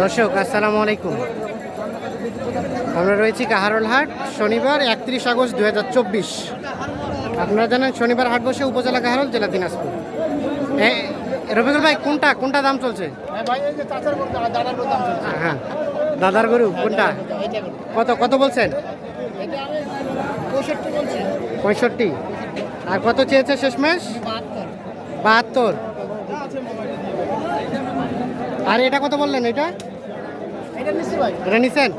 দর্শক আসসালামু আলাইকুম। আমরা রয়েছি কাহারোল হাট শনিবার একত্রিশ আগস্ট দু হাজার চব্বিশ। আপনারা জানেন শনিবার হাট বসে উপজেলা কাহারোল জেলা দিনাজপুর। এ, রফিকুল ভাই কোনটা কোনটা দাম চলছে? হ্যাঁ দাদার গরু কোনটা? কত কত বলছেন? পঁয়ষট্টি আর কত চেয়েছে শেষমেশ? বাহাত্তর। আর এটা কত বললেন এটা? এটা নিছেন?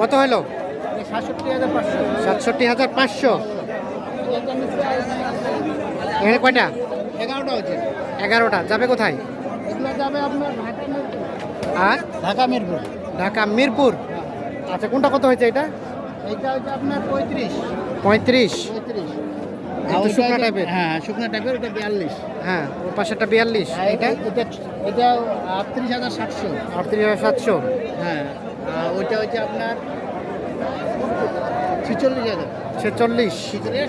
কত হলো সাতষট্টি হাজার পাঁচশো। এখানে কয়টা? এগারোটা হচ্ছে এগারোটা। যাবে কোথায়? যাবে আপনার আর? ঢাকা মিরপুর। ঢাকা মিরপুর। আচ্ছা কোনটা কত হয়েছে এটা? এইটা হচ্ছে আপনার পঁয়ত্রিশ। পঁয়ত্রিশ। শুকনা টাইপের। হ্যাঁ শুকনা টাইপের ওটা বিয়াল্লিশ। হ্যাঁ ওর পাশেরটা বিয়াল্লিশ। এটা এটা এটা এটা আটত্রিশ হাজার সাতশো। আটত্রিশ হাজার সাতশো। হ্যাঁ আর ওইটা হচ্ছে আপনার ছিচল্লিশ হাজার। ছেচল্লিশ।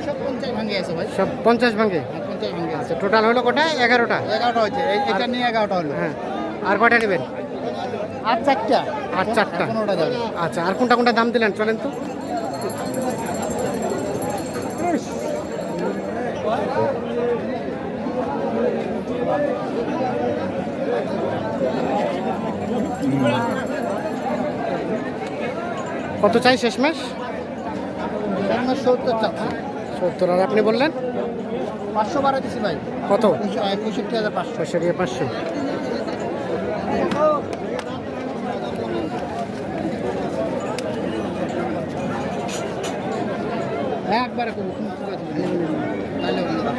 সব পঞ্চাশ ভাঙে আছে ভাই। সব পঞ্চাশ ভাঙে? হ্যাঁ, পঞ্চাশ ভাঙে আছে। আচ্ছা টোটাল হলো কটা? এগারোটা? এগারোটা হচ্ছে। এটা নিয়ে এগারোটা হলো। হ্যাঁ। আর কয়টা নেবেন? আট চারটা। আট চারটা। আচ্ছা আর কোনটা কোনটা দাম দিলেন? চলেন তো। কত চাই শেষমেশ? সত্তর চাচ্ছে সত্তর আর আপনি বললেন? পাঁচশো বারো দিচ্ছি ভাই। কত? পঁয়ষট্টি হাজার পাঁচশো। পঁয়ষট্টি পাঁচশো। একবারে করব তাহলে হবে না।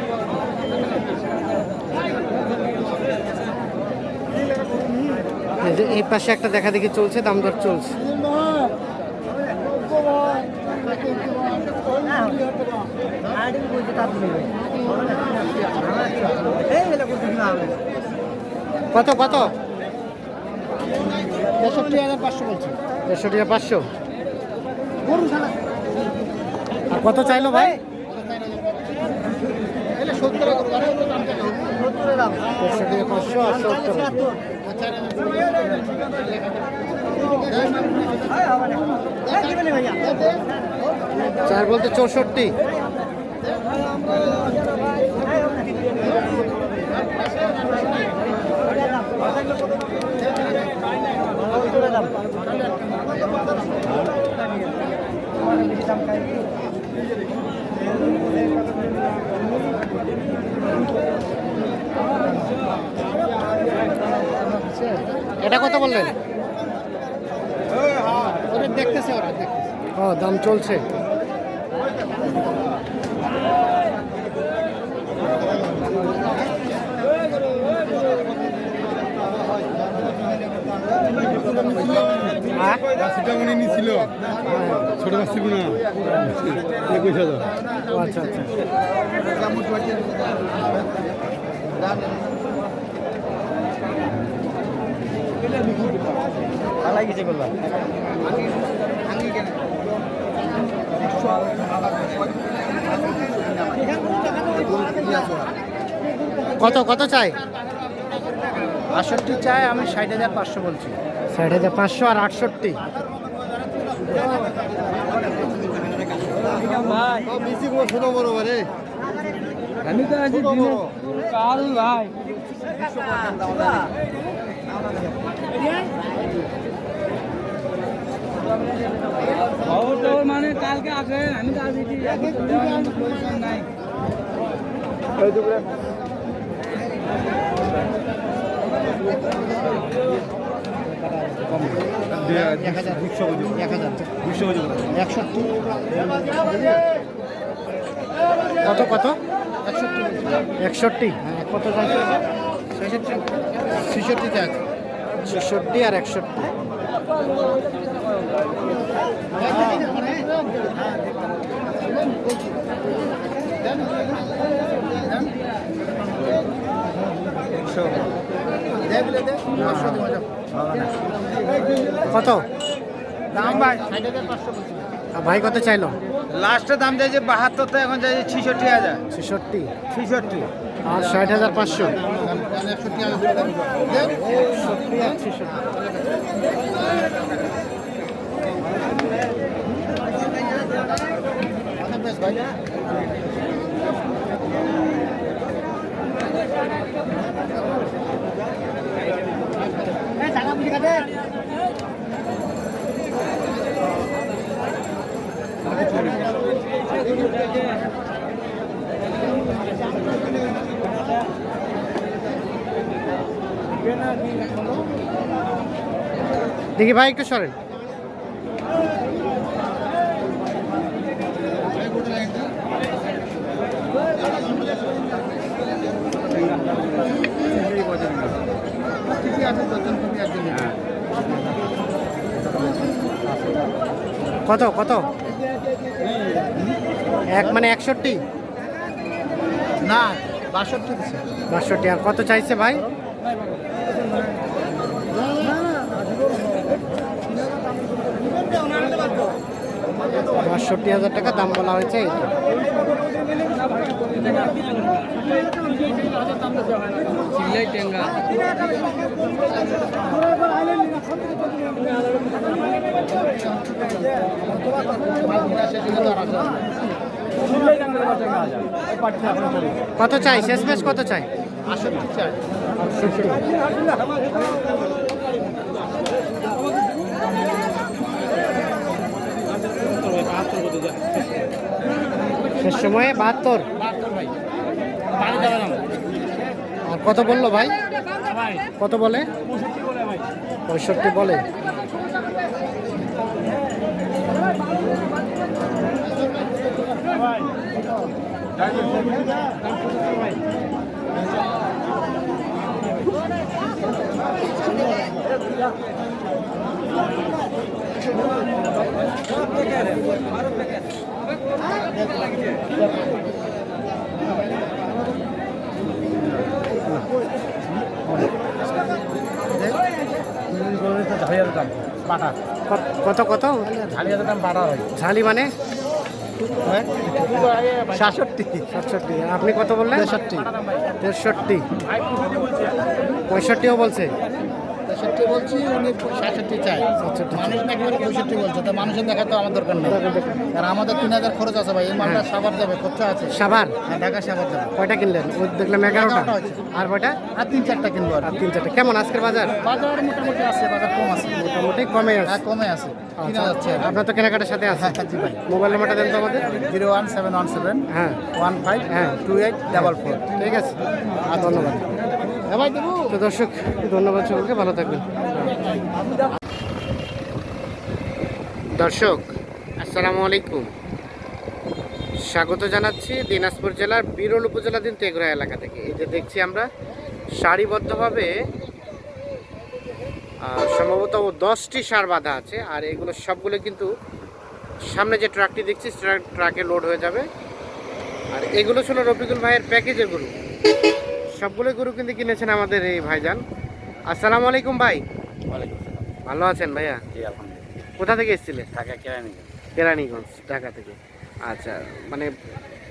এই পাশে একটা দেখা দেখি চলছে দাম দর চলছে। কত কত? তেষট্টি হাজার পাঁচশো বলছি। আর কত চাইলো ভাই? সত্তর পাঁচশো আর সত্তর চার বলতে চৌষট্টি। এটা কত বললেন? ওটা দেখতেছে ওরা ও দাম চলছে। হ্যাঁ? নিছিল। ছোট বাচ্চা গুণা একুশ হাজার। ও আচ্ছা কত কত চাই? আটষট্টি চাই আমি ষাট হাজার পাঁচশো বলছি। ষাট হাজার পাঁচশো আর আটষট্টি। আমি তো আছি কাল ভাই। মানে কালকে আসে আমি তো আছি নাই। কত কত? একষট্টি। একষট্টি? কত চাইছে? ছেষট্টি। ছেষট্টিতে আছে। ছেষট্টি আর একষট্টি। কত? দাম ভাই ভাই কত চাইলো? লাস্টের দাম চাইছে বাহাত্তর তো এখন চাইছে ছিষট্টি হাজার। ছেষট্টি। ছিষট্টি। আর ষাট হাজার পাঁচশো। একষট্টি আর দেখি ভাই একটু সরেন। কত কত? এক মানে একষট্টি? না বাষট্টি বাষট্টি আর কত চাইছে ভাই? বাষট্টি হাজার টাকা দাম বলা হয়েছে কত চাই? শেষ কত চাই? আষট্টি চাই। শেষ সময়ে বাহাত্তর। আর কত বলল ভাই? কত বলে? পঁয়ষট্টি বলে। বাটা কত- কত? হয় ঝালি মানে? সাতষট্টি। সাতষট্টি। আপনি কত বললেন? তেষট্টি। তেষট্টি। পঁয়ষট্টিও বলছে। বলছি উনি সাতষট্টি চাই। মানুষ না একেবারে পঁয়ষট্টি বলছে? তো মানুষের দেখা তো আমার দরকার নেই। কারণ আমাদের তিন হাজার খরচ আছে ভাই এই মালটা সাবার যাবে খরচা আছে। সাবার হ্যাঁ ঢাকা সাবার যাবে। কয়টা কিনলেন? ওই দেখলাম এগারোটা। আর কয়টা? আর তিন চারটা কিনবো আর তিন চারটা। কেমন আজকের বাজার? বাজার মোটামুটি আছে বাজার কম আছে। মোটামুটি কমে হ্যাঁ কমে আছে। কিনা যাচ্ছে আপনার তো কেনাকাটার সাথে আছে। হ্যাঁ জি ভাই। মোবাইল নাম্বারটা দেন তো আমাদের। Zero one seven one seven হ্যাঁ। ওয়ান ফাইভ হ্যাঁ। Two eight double four. ঠিক আছে। আর ধন্যবাদ। হ্যাঁ দেবো তো দর্শক, ধন্যবাদ সকলকে, ভালো থাকবেন। দর্শক, আসসালামু আলাইকুম। স্বাগত জানাচ্ছি দিনাজপুর জেলার বিরল উপজেলাধীন তেঘরা এলাকা থেকে। এই যে দেখছি আমরা, সারিবদ্ধভাবে সম্ভবত দশটি সার বাঁধা আছে, আর এগুলো সবগুলো কিন্তু সামনে যে ট্রাকটি দেখছি, ট্রাক- ট্রাকে লোড হয়ে যাবে। আর এগুলো ছিল রফিকুল ভাইয়ের প্যাকেজের গরু সবগুলো গরু কিন্তু কিনেছেন আমাদের এই ভাইজান। আসসালামু আলাইকুম ভাই। ভালো আছেন ভাইয়া? কোথা থেকে এসেছিলেন? ঢাকা কেরানীগঞ্জ। কেরানীগঞ্জ ঢাকা থেকে। আচ্ছা মানে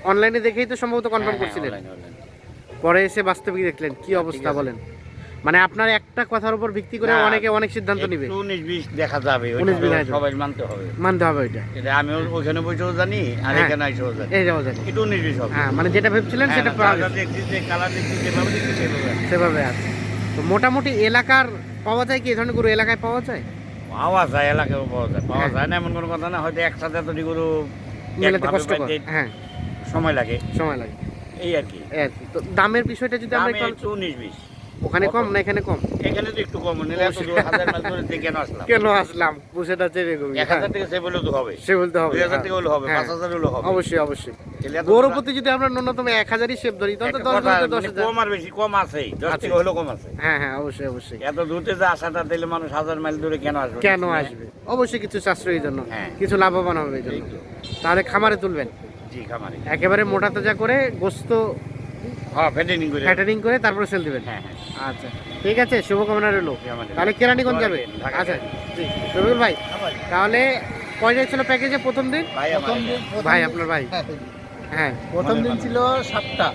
অনলাইনে দেখেই তো সম্ভবত হ্যাঁ, কনফার্ম করছিলেন। পরে এসে বাস্তবিক দেখলেন কি অবস্থা বলেন? মানে আপনার একটা কথার উপর ভিত্তি করে অনেকে অনেক সিদ্ধান্ত নিবে। উনিশ বিশ দেখা যাবে ওইটা 19 বিশ সবাই মানতে হবে। মানতে হবে ওইটা। এটা আমি ও- ওইখানে বসেও জানি আর হ্যাঁ। এখানে এসেও জানি। জানি। এটা উনিশ বিশ হবে। হ্যাঁ মানে যেটা ভেবেছিলেন হ্যাঁ, সেটা পাওয়া যা যা গেছে। দেখছি যে কালার দেখছি যেভাবে দেখছি সেভাবে আছে। সেভাবে আছে। তো মোটামুটি এলাকার পাওয়া যায় কি? এই ধরনের গরু এলাকায় পাওয়া যায়? পাওয়া যায় এলাকায় পাওয়া যায়। পাওয়া। যায় না এমন কোনো কথা না হয়তো একসাথে এতটি গরু মেলাতে পাইতে হ্যাঁ। সময় লাগে। সময় লাগে। এই আর কি। তো দামের বিষয়টা যদি আমরা একটু উনিশ বিশ ওখানে কম না এখানে কম? এখানে তো একটু কম কেন আসলাম? কেন আসলাম। এক হাজার থেকে সে বলেও তো হবে। সে বলতে হবে দুই হাজার থেকে হলে হবে হ্যাঁ। পাঁচ হাজার হলে হবে। অবশ্যই অবশ্যই। প্রতি যদি আমরা ন্যূনতম এক হাজারই শেপ ধরি তাহলে দশ মানে হাজার। কম আর বেশি কম আছেই। দশ আছে। থেকে হলেও কম আছে। হ্যাঁ হ্যাঁ অবশ্যই অবশ্যই। এত দূরতে যে আশাটা দিলে মানুষ হাজার মাইল দূরে কেন আসবে? কেন আসবে? অবশ্যই কিছু সাশ্রয়ীর জন্য। হ্যাঁ। কিছু লাভবান হবে এই জন্য। তাহলে খামারে তুলবেন। জি খামারে। একেবারে মোটা তাজা করে গোস্ত হ্যাঁ ফেটেনিং করে। করে তারপরে সেল দিবেন। হ্যাঁ হ্যাঁ। আচ্ছা ঠিক আছে শুভকামনা রইল। তাহলে কেরানীগঞ্জ যাবে? আচ্ছা জি রবিউল ভাই তাহলে কয়টা ছিল প্যাকেজে প্রথম দিন? ভাই প্রথম দিন প্রথম ভাই আপনার ভাই। হ্যাঁ, হ্যাঁ। প্রথম দিন ছিল সাতটা।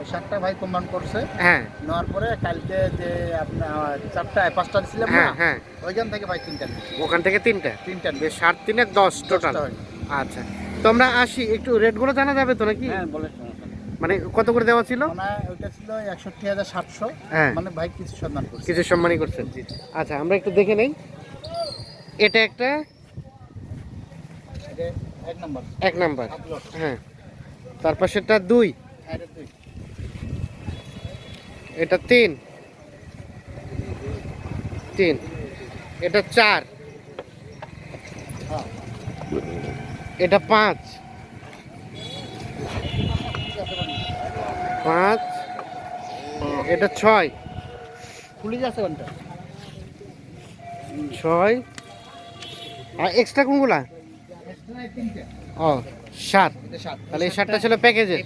ওই সাতটা ভাই কম্বাইন করছে। হ্যাঁ। নেওয়ার পরে কালকে যে আপনার চারটায় পাঁচটা ছিলাম হ্যাঁ হ্যাঁ। ওইখান থেকে ভাই তিনটা ওখান থেকে তিনটা? তিনটা। বেশ ষাট তিনে দশ টোটাল আচ্ছা। তো আমরা আসি একটু রেটগুলো জানা যাবে তো নাকি? হ্যাঁ বলে। মানে কত করে দেওয়া ছিল? মানে ওইটা ছিল একষট্টি হাজার সাতশো। হ্যাঁ। মানে ভাই কিছু সন্ধান করছে। কিছু সম্মানই করছেন আচ্ছা আমরা একটু দেখে নেই। এটা একটা? এক নম্বর। এক নাম্বার। হ্যাঁ। সেটা দুই। এটা দুই। এটা তিন। তিন। এটা চার। হ্যাঁ। এটা পাঁচ। পাঁচ এটা ছয়। পুলিশ আছে কোনটা ছয়। আর এক্সট্রা কোনগুলা? তিনটে ও সাত। তাহলে এই সাতটা ছিল প্যাকেজের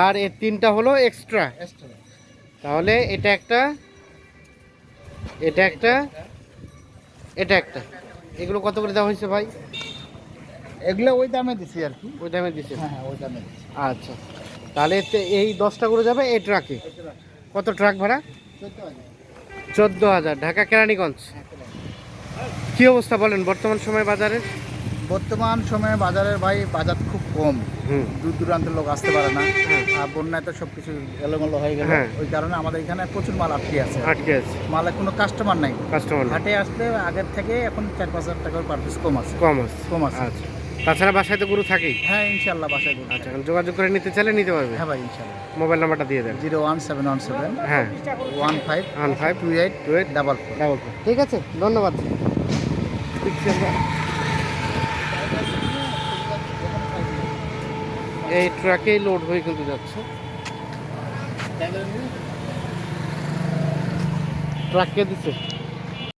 আর এই তিনটা হলো এক্সট্রা তাহলে এটা একটা এটা একটা এটা একটা। এগুলো কত করে দেওয়া হয়েছে ভাই? এগুলো ওই দামে দিছি আর কি। ওই দামে দিছে? হ্যাঁ হ্যাঁ ওই দামে আচ্ছা। তাহলে এই দশটা করে যাবে এই ট্রাকে। কত ট্রাক ভাড়া? চোদ্দ হাজার। ঢাকা কেরানীগঞ্জ। কি অবস্থা বলেন বর্তমান সময় বাজারের? বর্তমান সময়ে বাজারের ভাই বাজার খুব কম। দূর দূরান্তের লোক আসতে পারে না। হ্যাঁ। আর বন্যায় তো সব কিছু এলোমেলো হয়ে গেল। হ্যাঁ। ওই কারণে আমাদের এখানে প্রচুর মাল আটকে আছে। আটকে আছে। মালে কোনো কাস্টমার নাই। কাস্টমার হাটে আসতে আগের থেকে এখন চার পাঁচ হাজার টাকার পার পিস কম আছে। কম আছে। কম আছে। আচ্ছা। তাছাড়া বাসায় তো গরু থাকেই। হ্যাঁ ইনশাল্লাহ বাসায় করব আচ্ছা এখন যোগাযোগ করে নিতে চাইলে নিতে পারবে? হ্যাঁ ভাই ইনশাল্লাহ মোবাইল নাম্বারটা দিয়ে দেন। Zero one seven one seven হ্যাঁ। One five one five two eight two eight double four. Double four. ঠিক আছে ধন্যবাদ। এই ট্রাকেই লোড হয়ে কিন্তু যাচ্ছে। ট্রাককে দিচ্ছে